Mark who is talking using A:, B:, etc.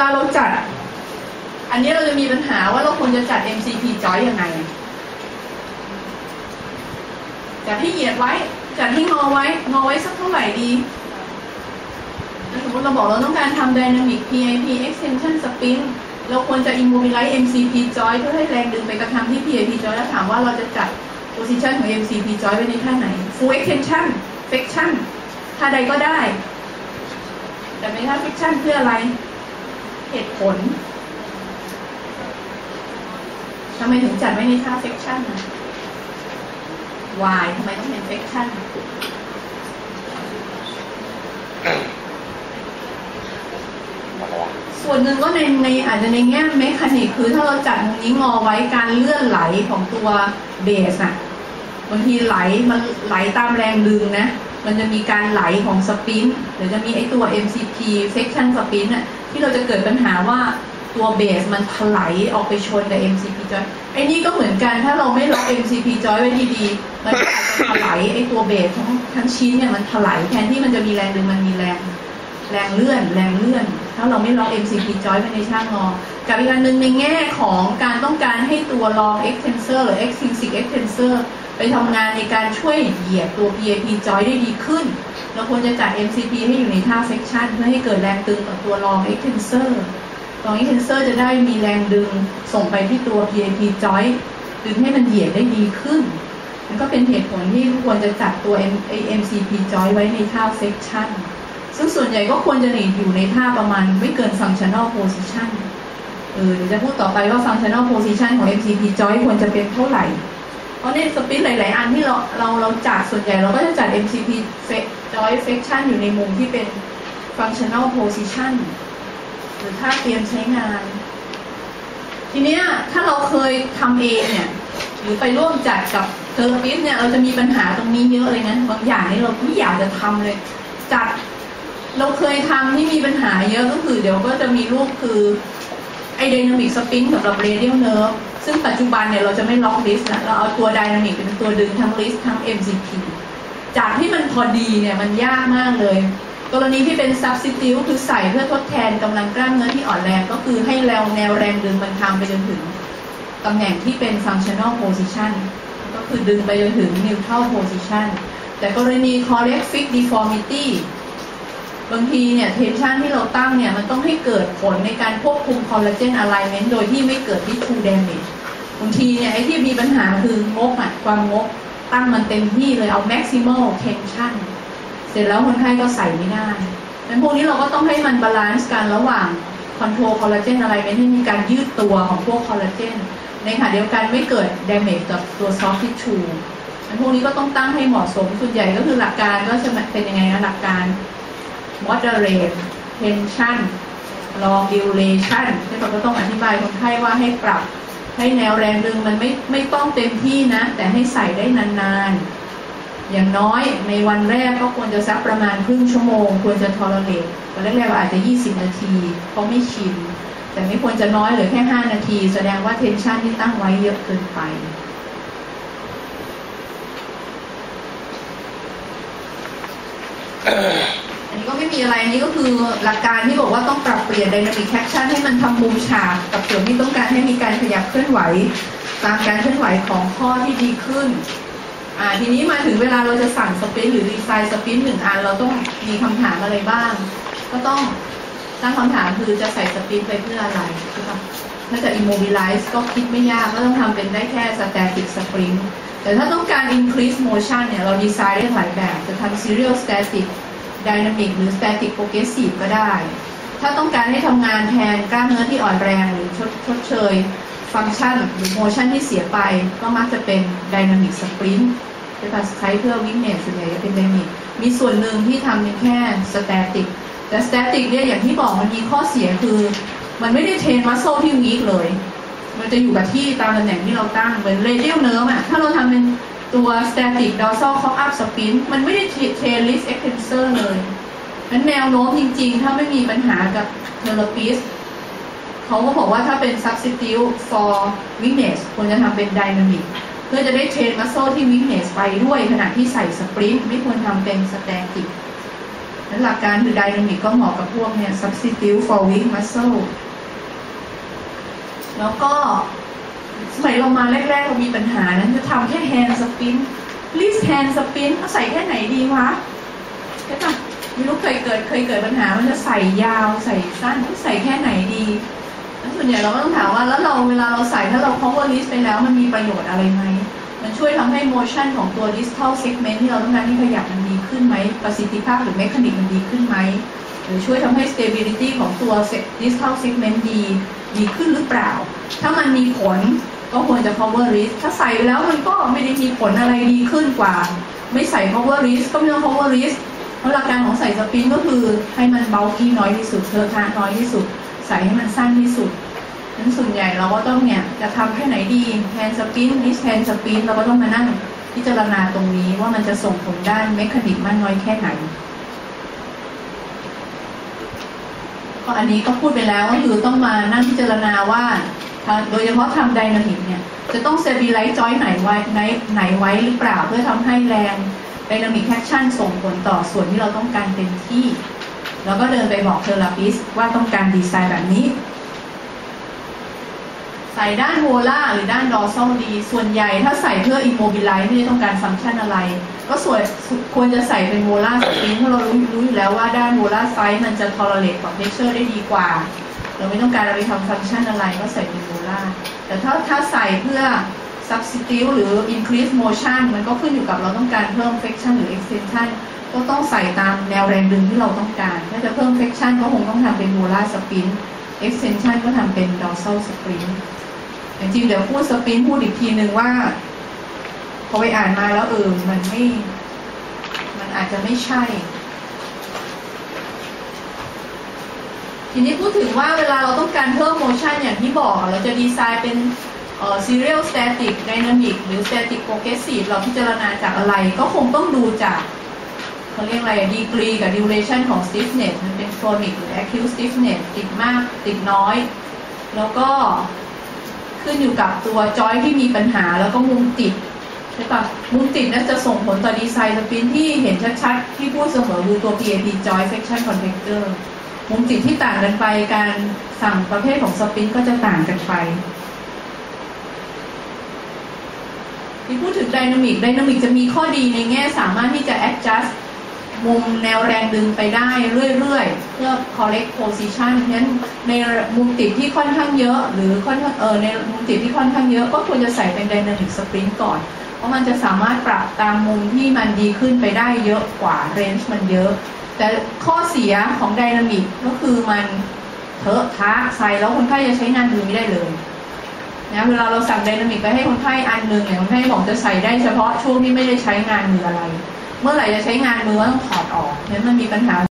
A: ลาเราจัด อันนี้เราจะมีปัญหาว่าเราควรจะจัด MCP joint ยังไง จัดให้เหยียดไว้ จัดให้งอไว้ งอไว้สักเท่าไหร่ดีสมมติเราบอกเราต้องการทำ dynamic PIP extension spin เราควรจะ immobilize MCP joint เพื่อให้แรงดึงไปกระทำที่ PIP joint แล้วถามว่าเราจะจัด position ของ MCP joint ไว้ในท่าไหน full extension flexion ท่าใดก็ได้ แต่ไม่ท่า flexion เพื่ออะไร เหตุผลทำไมถึงจัดไว้ในท่า flexion นะ why ทำไมต้องเป็น flexion ส่วนหนึ่งก็ในในอาจจะในแง่เมคานิกคือถ้าเราจัดตรงนี้งอไว้การเลื่อนไหลของตัวเบสอะบางทีไหลมันไหลตามแรงดึงนะ มันจะมีการไหลของสปินหรือจะมีไอตัว MCP section สปินอะ ที่เราจะเกิดปัญหาว่าตัวเบสมันถลายออกไปชนกับ MCP joint ไอ้นี่ก็เหมือนกันถ้าเราไม่ล็อก MCP joint ไว้ดีๆ มันอาจจะถลายไอตัวเบสทั้งทั้งชิ้นเนี่ยมันถลายแทนที่มันจะมีแรงดึงมันมีแรงแรงเลื่อนแรงเลื่อน ถ้าเราไม่ล็อก MCP joint ไว้ในช่างงอ กับอีกอันหนึ่งในแง่ของการต้องการให้ตัว long extensor หรือ extrinsic extensor ไปทำงานในการช่วยเหยียดตัว PAP joint ได้ดีขึ้น เราควรจะจัด MCP ให้อยู่ในท่า section เพื่อให้เกิดแรงตึงต่อตัว long extensor long extensor จะได้มีแรงดึงส่งไปที่ตัว PAP joint ดึงให้มันเหยียดได้ดีขึ้นมันก็เป็นเหตุผลที่ควรจะจัดตัว MCP joint ไว้ในท่า section ซึ่งส่วนใหญ่ก็ควรจะอยู่ในท่าประมาณไม่เกิน functional position เออเดี๋ยวจะพูดต่อไปว่า functional position ของ MCP joint ควรจะเป็นเท่าไหร่ เพราะในสปินหลาย ๆ อันที่เราเราเราจัดส่วนใหญ่เราก็จะจัด MCP joint flexion อยู่ในมุมที่เป็น functional position หรือท่าเตรียมใช้งาน ทีเนี้ยถ้าเราเคยทำเองเนี่ยหรือไปร่วมจัดกับเทอร์ปิสเนี่ยเราจะมีปัญหาตรงนี้เยอะเลยนะบางอย่างนี่เราไม่อยากจะทำเลย จัดเราเคยทำที่มีปัญหาเยอะก็คือ เดี๋ยวก็จะมีรูปคือ ไอไดนามิกสปินสำหรับเรเดียลเนิร์ฟซึ่งปัจจุบันเนี่ยเราจะไม่ล็อกลิสต์นะเราเอาตัวไดนามิกเป็นตัวดึงทั้งลิสต์ทั้ง MCP จากที่มันพอดีเนี่ยมันยากมากเลย กรณีที่เป็น substitute คือใส่เพื่อทดแทนกำลังกล้ามเนื้อที่อ่อนแรงก็คือให้แนวแนวแรงดึงมันทำไปจนถึงตำแหน่งที่เป็น functional position ก็คือดึงไปจนถึง neutral position แต่กรณี correct fit deformity บางทีเนี่ยเทนชันที่เราตั้งเนี่ยมันต้องให้เกิดผลในการควบคุมคอลลาเจนอะไลเมนต์โดยที่ไม่เกิดที่ทูเดม a g e บางทีเนี่ยไอ้ที่มีปัญหาคืองกอะความงกตั้งมันเต็มที่เลยเอา maximal tension เสร็จแล้วคนไข้ก็ใส่ไม่ได้ดังพวกนี้เราก็ต้องให้มันบาลานซ์กันระหว่างคอนโทรลคอลลาเจนอะไรเมนที่มีการยืดตัวของพวกคอลลาเจนในขณะเดียวกันไม่เกิด damage กับตัว soft tissue ดังพวกนี้ก็ต้องตั้งให้เหมาะสมส่วนใหญ่ก็คือหลักการก็จะเป็นยังไงนะหลักการ moderate tension long duration ที่เราก็ต้องอธิบายคนไข้ว่าให้ปรับ ให้แนวแรงดึงมันไม่ไม่ต้องเต็มที่นะ แต่ให้ใส่ได้นานๆ อย่างน้อยในวันแรกก็ควรจะสักประมาณครึ่งชั่วโมง ควรจะ tolerate วันแรกๆอาจจะ 20 นาทีเขาไม่ชิน แต่ไม่ควรจะน้อยเหลือแค่ 5 นาที แสดงว่า tension ที่ตั้งไว้เยอะเกินไปอันนี้ก็ ไม่มีอะไรอันนี้ก็คือหลักการที่บอกว่าต้องปรับเปลี่ยน dynamic action ให้มันทำมุมฉากกับส่วนที่ต้องการให้มีการขยับเคลื่อนไหว ตามการเคลื่อนไหวของข้อที่ดีขึ้นอ่าทีนี้มาถึงเวลาเราจะสั่งสปินหรือดีไซน์สปินหนึ่งอันเราต้องมีคำถามอะไรบ้าง ก็ต้องตั้งคำถามคือจะใส่สปินไปเพื่ออะไรใช่ปะถ้าจะ immobilize ก็คิดไม่ยากก็ต้องทำเป็นได้แค่ static spring แต่ถ้าต้องการ increase motion เนี่ยเราดีไซน์ได้หลายแบบ จะทำ serial static dynamic หรือ static progressive ก็ได้ ถ้าต้องการให้ทำงานแทนกล้ามเนื้อที่อ่อนแรงหรือชดชดเชย ฟังก์ชันหรือ motion ที่เสียไป ก็มักจะเป็น dynamic sprint จะใช้เพื่อวิ่งเนสส่วนใหญ่จะเป็น dynamic มีส่วนหนึ่งที่ทำเป็นแค่ static แต่ static เนี่ยอย่างที่บอกมันมีข้อเสียคือ มันไม่ได้เทรนมัสโซที่วีคเลย มันจะอยู่กับที่ตามตำแหน่งที่เราตั้งเหมือน radial nerve อะถ้าเราทำเป็น ตัว static dorsal cock up spin มันไม่ได้เทรน wrist extensor เลยนั้นแนวโน้มจริงๆ ถ้าไม่มีปัญหากับ therapist เขาก็บอกว่าถ้าเป็น substitute for weakness ควรจะทำเป็น dynamic เพื่อจะได้เทรนมัสโซที่ weakness ไปด้วยขณะที่ใส่ sprint ไม่ควรทำเป็น static และหลักการคือไดนามิกก็เหมาะกับพวกเนี่ย substitute for weak muscle แล้วก็ สมัยเรามาแรกๆ เรามีปัญหานั้นจะทำแค่ hand sprint lift hand sprint เอาใส่แค่ไหนดีวะใช่ปะไม่รู้เคยเกิดเคยเกิดปัญหา มันจะใส่ยาวใส่สั้นใส่แค่ไหนดี แล้วส่วนใหญ่เราก็ต้องถามว่าแล้วเราเวลาเราใส่ถ้าเรา cover list ไปแล้วมันมีประโยชน์อะไรไหม มันช่วยทำให้ motion ของตัว distal segment ที่เราต้องการที่ขยับมันดีขึ้นไหม ประสิทธิภาพหรือ mechanic มันดีขึ้นไหม หรือช่วยทำให้ stability ของตัว distal segment ดีดีขึ้นหรือเปล่า ถ้ามันมีผลก็ควรจะ cover list ถ้าใส่ไปแล้วมันก็ไม่ได้มีผลอะไรดีขึ้นกว่า ไม่ใส่ cover list ก็ไม่ต้อง cover list เพราะหลักการของใส่สปรินก็คือให้มันเบาที่น้อยที่สุดเทอะทะน้อยที่สุด ใส่ให้มันสั้นที่สุดนั้นส่วนใหญ่เราก็ต้องเนี่ยจะทำแค่ไหนดีแฮนสปินนิสแฮนสปินเราก็ต้องมานั่งพิจารณาตรงนี้ว่ามันจะส่งผลด้านเมคานิกมากน้อยแค่ไหน ก็อันนี้ก็พูดไปแล้วก็คือต้องมานั่งพิจารณาว่า โดยเฉพาะทำไดนามิกเนี่ยจะต้องเซบีไลท์จอยไหนไว้ไหนไหนไว้หรือเปล่าเพื่อทำให้แรงไดนามิกแอคชั่นส่งผลต่อส่วนที่เราต้องการเต็มที่ แล้วก็เดินไปบอกเทอราปิสว่าต้องการดีไซน์แบบนี้ ใส่ด้านโวล่าหรือด้านดอร์ซัลดี ส่วนใหญ่ถ้าใส่เพื่ออิมโมบิลไลซ์ไม่ได้ต้องการฟังก์ชันอะไร ก็ส่วนควรจะใส่เป็นโวล่าสปริงเพราะเรารู้รู้อยู่แล้วว่าด้านโวล่าไซส์มันจะทอร์เรตกับเทคเชอร์ได้ดีกว่า เราไม่ต้องการเราไปทำฟังก์ชันอะไรก็ใส่เป็นโวล่าแต่ถ้าถ้าใส่เพื่อ substitute หรือ increase motion มันก็ขึ้นอยู่กับเราต้องการเพิ่ม flexion หรือ extension ก็ต้องใส่ตามแนวแรงดึงที่เราต้องการ ถ้าจะเพิ่ม flexion ก็คงต้องทำเป็น molar sprint extension ก็ทำเป็น dorsal sprint จริงๆเดี๋ยวพูดสปรินพูดอีกทีหนึ่งว่าพอไปอ่านมาแล้วเออมันไม่ มันอาจจะไม่ใช่ ทีนี้พูดถึงว่าเวลาเราต้องการเพิ่มโมชั่นอย่างที่บอก เราจะดีไซน์เป็นเอ่อ serial static dynamic หรือ static progressive เราพิจารณาจากอะไรก็คงต้องดูจากเขาเรียกอะไร degree กับ duration ของ stiffness มันเป็น chronic หรือ acute stiffness ติดมากติดน้อย แล้วก็ ขึ้นอยู่กับตัวจอยที่มีปัญหาแล้วก็มุมติดใช่ปะมุมติดนั้นจะส่งผลต่อดีไซน์สปินที่เห็นชัดๆ ที่พูดเสมอคือตัว PAP joint section contactor มุมติดที่ต่างกันไปการสั่งประเภทของสปินก็จะต่างกันไปที่พูดถึงไดนามิกไดนามิกจะมีข้อดีในแง่สามารถที่จะ adjust มุมแนวแรงดึงไปได้เรื่อยๆ เพื่อ correct position เพราะฉะนั้นในมุมติดที่ค่อนข้างเยอะ หรือค่อนข้างเออในมุมติดที่ค่อนข้างเยอะก็ควรจะใส่เป็น dynamic sprint ก่อน เพราะมันจะสามารถปรับตามมุมที่มันดีขึ้นไปได้เยอะกว่า range มันเยอะ แต่ข้อเสียของ dynamic ก็คือมันเถอะทะใส่แล้วคนไข้จะใช้งานมือไม่ได้เลยนะเวลาเราสั่งไดนามิกไปให้คนไข้อันหนึ่งเนี่ยคนไข้บอกจะใส่ได้เฉพาะช่วงที่ไม่ได้ใช้งานมืออะไร เมื่อไหร่จะใช้งานมือต้องถอดออกเนั้นมันมีปัญหา